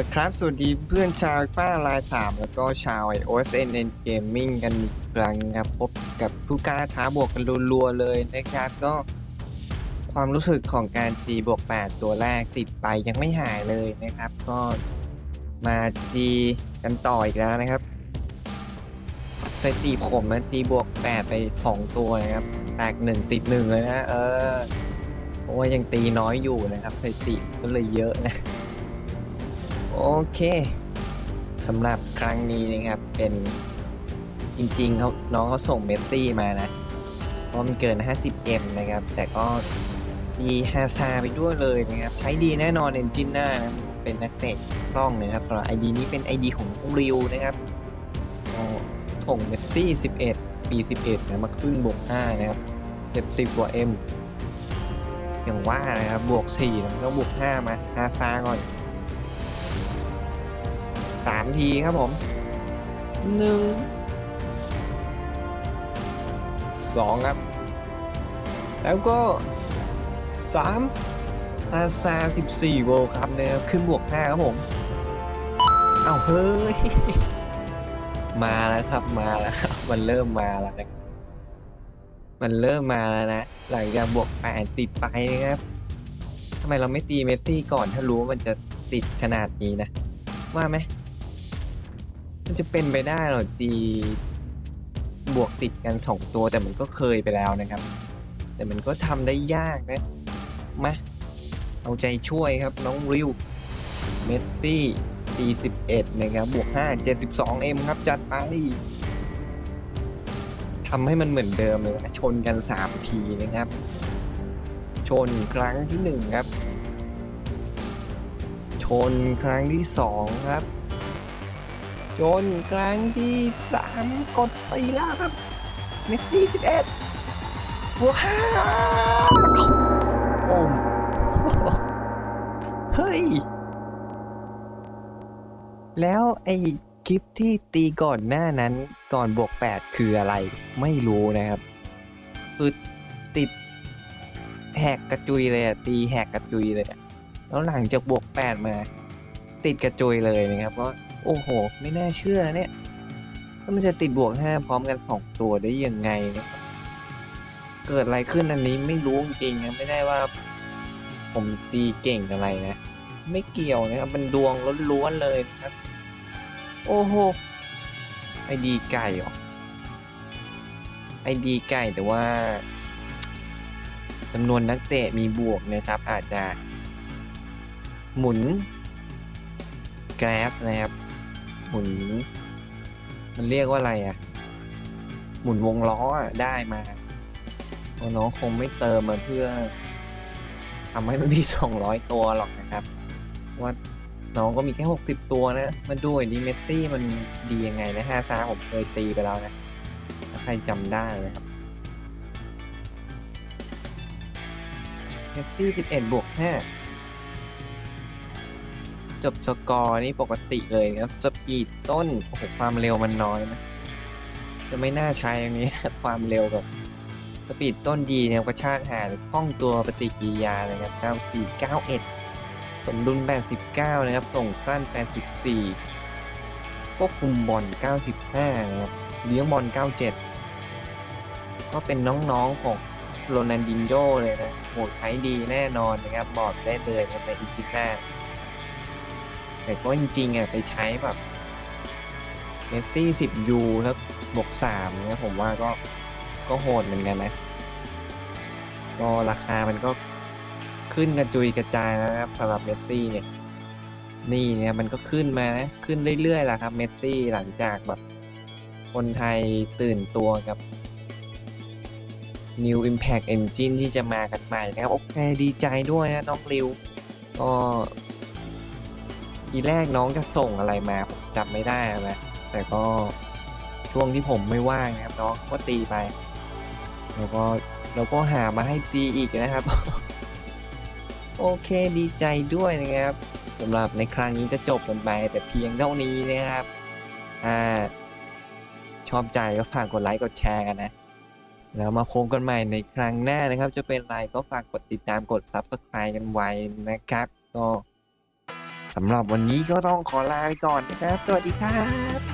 ละครับ สวัสดีเพื่อนชาวฟ้าลายสามแล้วก็ชาว OSN Gaming กันอีกครั้งครับ พบกับผู้กล้าท้าบวกกันรัวๆเลยนะครับ ก็ความรู้สึกของการตีบวก 8 ตัวแรกติดไปยังไม่หายเลยนะครับ ก็มาตีกันต่ออีกแล้วนะครับสถิติผมนะตีบวก 8 ไป 2 ตัวนะครับแตกหนึ่งติดหนึ่งเลยนะเออเพราะว่ายังตีน้อยอยู่นะครับสถิติก็เลยเยอะนะ โอเคสำหรับครั้งนี้นะครับเป็นจริงๆเขาน้องเขาส่งเมสซี่มานะ เพราะมันเกิน 50M นะครับ แต่ก็มีฮาซาไปด้วยเลยนะครับ ใช้ดีแน่นอนเอนจินหน้านะเป็นนักเตะคล่องนะครับสำหรับ ID นี้เป็น ID ของริวนะครับส่งเมสซี่ 11 ปี 11 นะมาขึ้นบวก 5 นะครับ70กว่า M อย่างว่านะครับบวก4แล้วก็บวก 5 มาฮาซาก่อน สามทีครับผมหนึ่งสองครับ แล้วก็สามอาซาสิบสี่โวลครับนะครับขึ้นบวกห้าครับผมเอาเฮ้ย มาแล้วครับมาแล้วครับ มันเริ่มมาแล้วนะครับมันเริ่มมาแล้วนะ หลังจากบวกแปดติดไปนะครับทำไมเราไม่ตีเมสซี่ก่อนถ้ารู้ว่ามันจะติดขนาดนี้นะ ว่าไหม มันจะเป็นไปได้เหรอตีบวกติดกันสองตัวแต่มันก็เคยไปแล้วนะครับ แต่มันก็ทำได้ยากนะมาเอาใจช่วยครับน้องริวเมสซี่ปี11นะครับบวก 5 72 M ครับ จัดไปทำให้มันเหมือนเดิมเลยนะชนกัน 3 ทีนะครับ ชนครั้งที่ 1 ครับ ชนครั้งที่ 2 ครับ จนครั้งที่สามกดไปแล้วครับเมสซี่สิบเอ็ดบวกห้าโอ้มเฮ้ย แล้วไอ้คลิปที่ตีก่อนหน้านั้นก่อนบวก 8 คืออะไรไม่รู้นะครับ คือติดแหกกระจุยเลยอะตีแหกกระจุยเลย แล้วหลังจากบวก 8 มา ติดกระจุยเลยนะครับเพราะ โอ้โห ไม่น่าเชื่อนะเนี่ยว่ามันจะติดบวกห้าพร้อมกันสองตัวได้ยังไงเนี่ยเกิดอะไรขึ้นอันนี้ไม่รู้จริงนะไม่ได้ว่า ผมตีเก่งอะไรนะ ไม่เกี่ยวนะครับมันดวงล้วนๆเลยนะครับ โอ้โหไอดีไก่หรอไอดีไก่แต่ว่าจำนวนนักเตะมีบวกนะครับ อาจจะหมุนแกรสนะครับ มุน มันเรียกว่าอะไรอะ่ะ หมุนวงล้ออะได้มาเพราะน้องคงไม่เติมมาเพื่อทำให้มันมี200ตัวหรอกนะครับ ว่าน้องก็มีแค่60ตัวนะ มาด้วยดีเมสซี่มันดียังไงนะฮาซาผมเคยตีไปแล้วนะถ้าใครจำได้นะครับเมสซี่11บเอ็ดบวก5 จบสกอร์นี่ปกติเลยนะครับสปีดต้นโอ้โหความเร็วมันน้อยนะจะไม่น่าใช้อันนี้นะความเร็วแบบสปีดต้นดีเนี่ยกระชากหาคล่องตัวปฏิกิริยานะครับ94 91สมดุล89 นะครับ ส่งสั้น 84ควบคุมบอล 95 นะครับ เลี้ยงบอล 97 ก็เป็นน้องๆของโรนันดินโญเลยนะโหใช้ดีแน่นอนนะครับ บอกได้เลยนะในอิจิก้า แต่ก็จริงๆอะไปใช้แบบเมสซี่สิบยูแล้วบวกสามเนี่ยผมว่าก็ก็โหดเหมือนกันนะ ก็ราคามันก็ขึ้นกระจุยกระจายนะครับสำหรับเมสซี่เนี่ยนี่เนี่ยมันก็ขึ้นมานะขึ้นเรื่อยๆแหละครับเมสซี่หลังจากแบบคนไทยตื่นตัวกับ New Impact Engine ที่จะมากันใหม่นะครับ โอเค ดีใจด้วยนะน้องริว ก็ ทีแรกน้องจะส่งอะไรมาผมจำไม่ได้นะแต่ก็ช่วงที่ผมไม่ว่างนะครับน้องก็ตีไป แล้วก็แล้วก็หามาให้ตีอีกนะครับ โอเคดีใจด้วยนะครับสำหรับในครั้งนี้ก็จบกันไปแต่เพียงเท่านี้นะครับถ้าชอบใจก็ฝากกดไลค์กดแชร์กันนะ แล้วมาพบกันใหม่ในครั้งหน้านะครับ จะเป็นอะไรก็ฝากกดติดตามกด Subscribe กันไว้นะครับ ก็ สำหรับวันนี้ก็ต้องขอลาไปก่อนนะครับ สวัสดีครับ